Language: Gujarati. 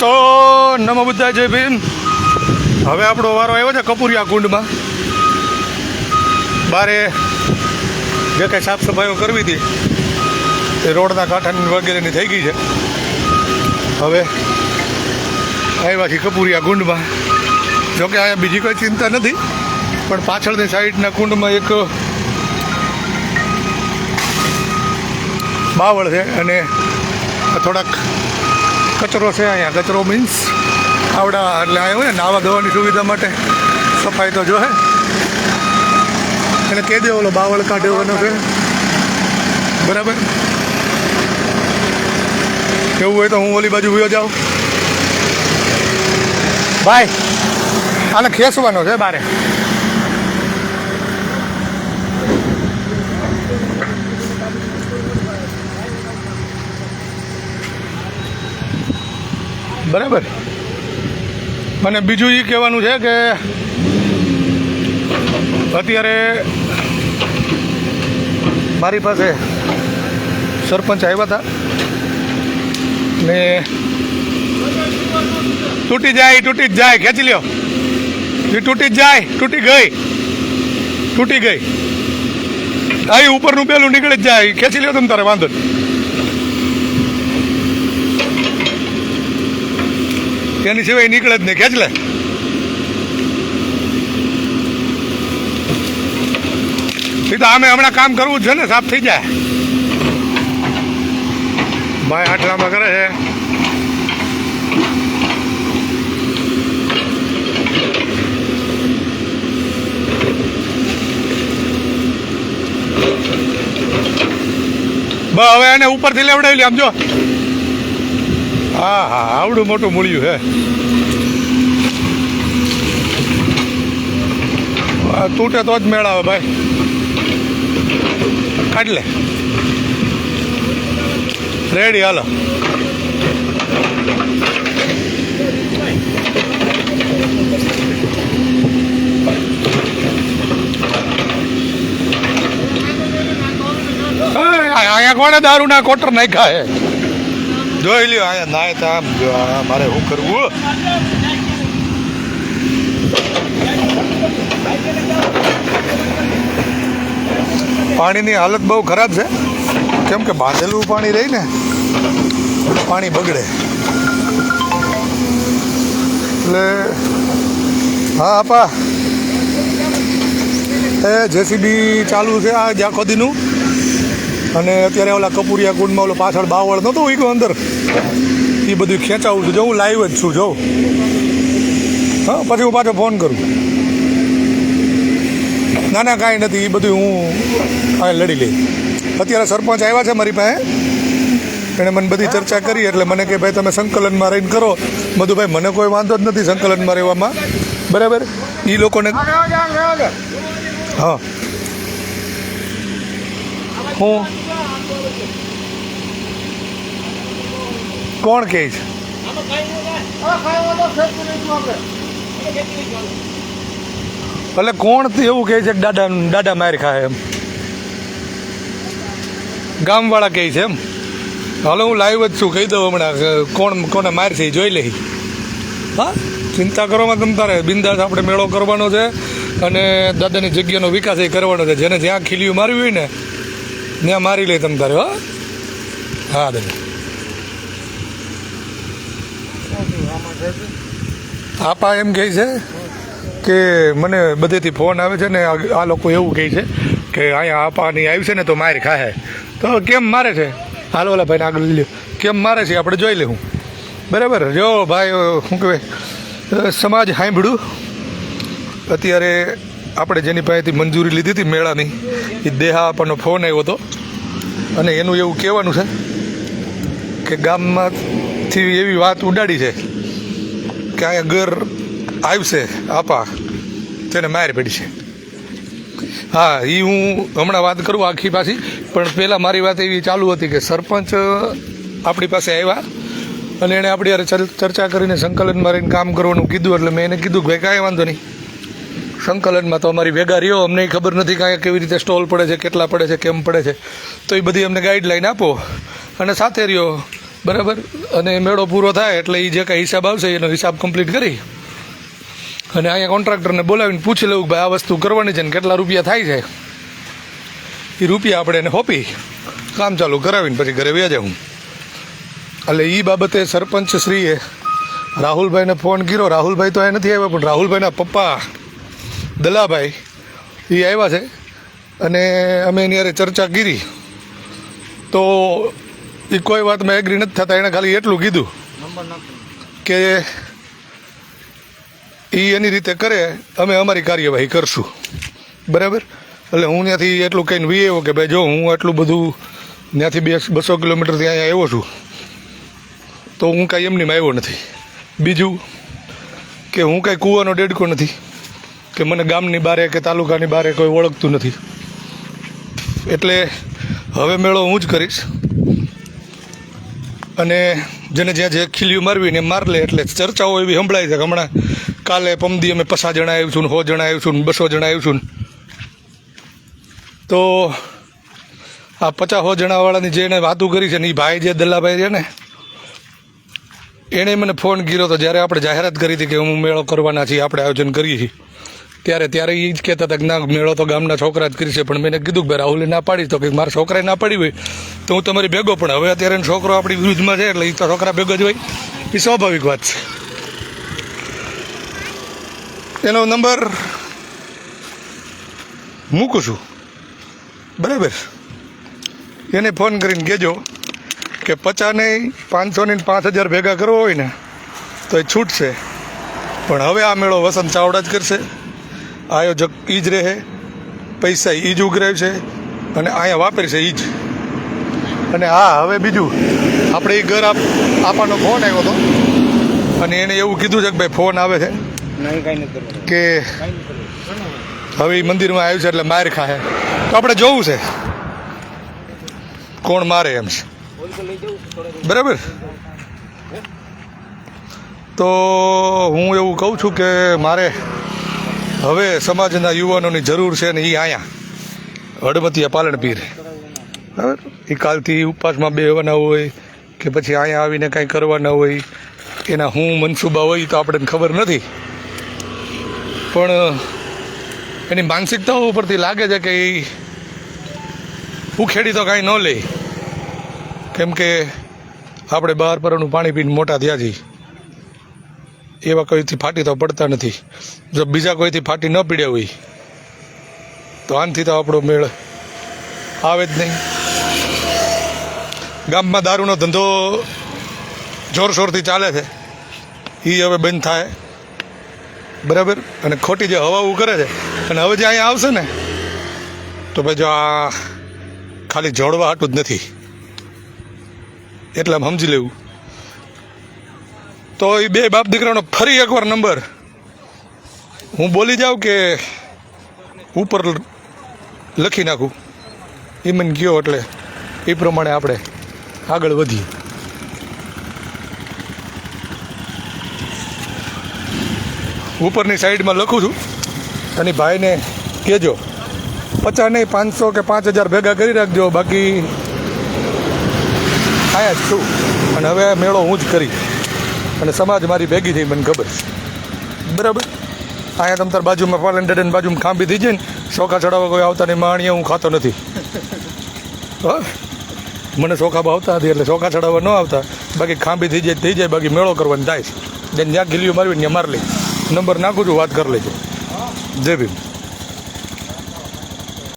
તો નમો બુદ્ધા જય ભીમ. હવે આપણો વારો આવ્યો છે કપૂરિયા કુંડમાં. બારે જે કાંઈ સાફ સફાઈઓ કરવી હતી, એ રોડના કાંઠાની વગેરેની થઈ ગઈ છે. હવે આવ્યા છીએ કપૂરિયા કુંડમાં. જોકે અહીંયા બીજી કોઈ ચિંતા નથી, પણ પાછળની સાઈડના કુંડમાં એક બાવળ છે અને થોડાક કચરો છે અહીંયા. કચરો મીન્સ આવડા એટલે આવ્યો ને નાવા ધોવાની સુવિધા માટે. સફાઈ તો જો હે એને કહી દે ઓલો બાવળ કાઢવાનો છે. બરાબર? એવું હોય તો હું ઓલી બાજુ ભૂયો જાઉં. ભાઈ. આને ખેંચવાનો છે બારે. બરાબર. અને બીજું એ કહેવાનું છે કે અત્યારે મારી પાસે સરપંચ આવ્યા હતા. ને તૂટી જાય, તૂટી જ જાય, ખેંચી લ્યો. એ તૂટી જાય, તૂટી ગઈ. તૂટી ગઈ. અહીં ઉપરનું પેલું નીકળી જ જાય, ખેંચી લ્યો તમે તારે, વાંધો નહીં. એની સિવાય નીકળે જ નહીં. ખેંચ લે. એ તો આમે હમણાં કામ કરવું જ છે ને, સાફ થઈ જાય. ભાઈ આટલામાં કરે છે. હવે એને ઉપરથી લેવડાવી લે આમ જો. હા હા, આવડું મોટું મૂળ્યું હે તૂટે તો જ મેળાવે ભાઈ. કાઢ લે. રેડી હાલો. અહીંયા કોણે દારૂના કોટર નાખ્યા જોઈ લ્યો અહીંયા નાય તો જો મારે શું કરવું પાણીની હાલત બહુ ખરાબ છે. કેમ કે બાંધેલું પાણી રહી ને, પાણી બગડે. એટલે, હા, આપા. એ જેસીબી ચાલુ છે આ આખો દીનું અને અત્યારે ઓલા કપૂરિયા કુંડમાં ઓલો પાછળ બાવળ નહોતું ઉઈગો અંદર? એ બધું ખેંચાવું છું. જો હું લાઈવ જ છું, જો. હા, પછી હું પાછો ફોન કરું. ના ના, કાંઈ નથી. એ બધું હું આ લડી લઈ અત્યારે સરપંચ આવ્યા છે મારી પાસે. એણે મને બધી ચર્ચા કરી, એટલે મને કે, ભાઈ, તમે સંકલનમાં રહીને કરો. બધું, ભાઈ, મને કોઈ વાંધો જ નથી સંકલનમાં રહેવામાં. બરાબર? એ લોકોને હા. હું કોણ કહે છે? એટલે કોણ એવું કહે છે કે દાદા દાદા માર ખાય એમ? ગામવાળા કહે છે એમ? હાલો, હું લાઈવ જ છું, કહી દઉં હમણાં કોણ, કોને મારશે એ જોઈ લઈ હા? ચિંતા કરવામાં તમ તારે. બિંદાસ આપણે મેળો કરવાનો છે અને દાદાની જગ્યાનો વિકાસ એ કરવાનો છે. જેને જ્યાં ખીલીયું મારવી હોય ને ત્યાં મારી લઈ તમ તારે, હો. હા દાદા આપા એમ કહે છે કે મને બધેથી ફોન આવે છે ને આ લોકો એવું કહે છે કે અહીંયા આપાની આવી છે ને તો માર ખાહે. તો કેમ મારે છે? હાલો ઓલા ભાઈને આગળ લઈ લ્યો. કેમ મારે છે? આપણે જોઈ લેવું. બરાબર? જો ભાઈ શું કહેવાય? સમાજ સાંભળ્યું. અત્યારે આપણે જેની પાસેથી મંજૂરી લીધી હતી મેળાની, એ દેહા આપણનો ફોન આવ્યો હતો. અને એનું એવું કહેવાનું છે કે ગામમાંથી એવી વાત ઉડાડી છે કે અહીંયા ઘર આવશે આપા, તેને માર પડી છે. હા એ હું હમણાં વાત કરું આખી પાછી, પણ પહેલાં મારી વાત એવી ચાલુ હતી કે સરપંચ આપણી પાસે આવ્યા અને એણે આપણી યાર ચર- ચર્ચા કરીને સંકલન રહીને કામ કરવાનું કીધું, એટલે મેં એને કીધું કે કાંઈ વાંધો નહીં. સંકલનમાં તો અમારી ભેગા રહ્યો. અમને ખબર નથી કાંઈ કેવી રીતે સ્ટોલ પડે છે, કેટલા પડે છે, કેમ પડે છે. તો એ બધી અમને ગાઈડલાઈન આપો. અને સાથે રહ્યો. બરાબર? અને મેળો પૂરો થાય એટલે એ જે કાંઈ હિસાબ આવશે એનો હિસાબ કમ્પ્લીટ કરી. અને અહીંયા કોન્ટ્રાક્ટરને બોલાવીને પૂછી લેવું ભાઈ આ વસ્તુ કરવાની છે ને કેટલા રૂપિયા થાય છે. એ રૂપિયા આપણે એને હોપી. કામ ચાલુ કરાવીને પછી ઘરે વ્યાજે હું એટલે એ બાબતે સરપંચ શ્રીએ રાહુલભાઈને ફોન કર્યો. રાહુલભાઈ તો અહીંયા નથી આવ્યા, પણ રાહુલભાઈના પપ્પા દલાભાઈ, એ આવ્યા છે. અને અમે એની હારે ચર્ચા કરી તો એ કોઈ વાતમાં એગ્રી નથી થતા, એણે ખાલી એટલું કીધું કે એ એની રીતે કરે, અમે અમારી કાર્યવાહી કરશું. બરાબર? એટલે હું ત્યાંથી એટલું કહીને વી આવ્યો કે ભાઈ જો હું આટલું બધું ત્યાંથી બે બસો કિલોમીટરથી અહીંયા આવ્યો છું, તો હું કાંઈ એમનીમાં આવ્યો નથી. બીજું કે હું કાંઈ કૂવાનો ડેડકો નથી. કે મને ગામની બારે કે તાલુકાની બારે કોઈ ઓળખતું નથી. એટલે હવે મેળો હું જ કરીશ. અને જેને જ્યાં જે ખીલીઓ મારવી ને માર લે એટલે ચર્ચાઓ એવી સંભળાય છે કે હમણાં કાલે પમદી અમે પચાસ જણા આવીશું ને સો જણા આવીશું ને બસો જણા આવીશું ને. તો આ પચાસ સો જણાવાળાની જે એને વાતું કરી છે ને એ ભાઈ જે દલ્લાભાઈ છે ને, એણે મને ફોન કર્યો તો જ્યારે આપણે જાહેરાત કરી હતી કે હું મેળો કરવાના છીએ, આપણે આયોજન કરીએ છીએ. ત્યારે ત્યારે એ જ કહેતા હતા કે ના, મેળો તો ગામના છોકરા જ કરી છે પણ મેં કીધું કે રાહુલે ના પાડી તો કે મારા છોકરાએ ના પાડી હોય તો હું તમારી ભેગો પણ. હવે અત્યારે છોકરો આપણી વિરુદ્ધમાં છે એટલે એ તો છોકરા ભેગો જ હોય. એ સ્વાભાવિક વાત છે. એનો નંબર મૂકું છું. બરાબર? એને ફોન કરીને કહેજો કે પચાસ નહીં પાંચસો ને પાંચ હજાર ભેગા કરવો હોય ને તો એ છૂટશે. પણ હવે આ મેળો વસંત ચાવડા જ કરશે. આયોજક ઈ જ રહે પૈસા ઈ જ ઉઘરાવશે અને અહીંયા વાપરશે ઈ જ. અને હા હવે બીજું આપણે એ ઘર આપ આપવાનો ફોન આવ્યો હતો. અને એને એવું કીધું છે કે ભાઈ ફોન આવે છે કે હવે એ મંદિરમાં આવ્યું છે એટલે માર ખાય તો આપણે જોવું છે કોણ મારે એમ છે. ઓલ તો લઈ જવું થોડા બરાબર? તો હું એવું કહું છું કે મારે હવે સમાજના યુવાનોની જરૂર છે ને એ અહીંયા હડમતિયા પાલનપીર બરાબર? એ કાલથી ઉપવાસમાં બેહવાના હોય કે પછી અહીંયા આવીને કાંઈ કરવાના હોય, એના હું મનસુબા હોય તો આપણને ખબર નથી. પણ એની માનસિકતાઓ ઉપરથી લાગે છે કે એ ઉખેડી તો કાંઈ ન લે. કેમ કે આપણે બહાર પરનું પાણી પીને મોટા થયા છીએ. એવા કોઈથી ફાટી તો પડતા નથી. જો બીજા કોઈથી ફાટી ન પીડ્યા હોય, તો આનથી તો આપણો મેળ આવે જ નહીં. ગામમાં દારૂનો ધંધો જોરશોરથી ચાલે છે. એ હવે બંધ થાય. બરાબર? અને ખોટી જે હવાઓ કરે છે. અને હવે જે અહીંયા આવશે ને, તો ભાઈ જો આ ખાલી જોડવા હાટું જ નથી. એટલે સમજી લેવું. તો એ બે બાપ દીકરાનો ફરી એકવાર નંબર. હું બોલી જાઉં કે ઉપર લખી નાખું. એ મને ગયો એટલે એ પ્રમાણે આપણે આગળ વધીએ. ઉપરની સાઈડમાં લખું છું. અને ભાઈને કહેજો, પચાસ નહીં, પાંચસો કે પાંચ હજાર ભેગા કરી રાખજો, બાકી આયા જ છું. અને હવે મેળો હું જ કરી અને સમાજ મારી ભેગી થઈ મને ખબર છે. બરાબર? અહીંયા તમ તાર બાજુમાં પાલન ને બાજુમાં ખાંભી થઈ જાય ને શોખા ચડાવવા કોઈ આવતા નહીં માણીએ હું ખાતો નથી. મને શોખા આવતા હતી એટલે શોખા ચડાવવા ન આવતા. બાકી ખાંભી થઈ જાય થઈ જાય, બાકી મેળો કરવાની થાય છે. જેને જ્યાં ગીલીઓ મારવી ત્યાં માર લે. નંબર નાખું છું, વાત કરી લેજો. જય ભીમ.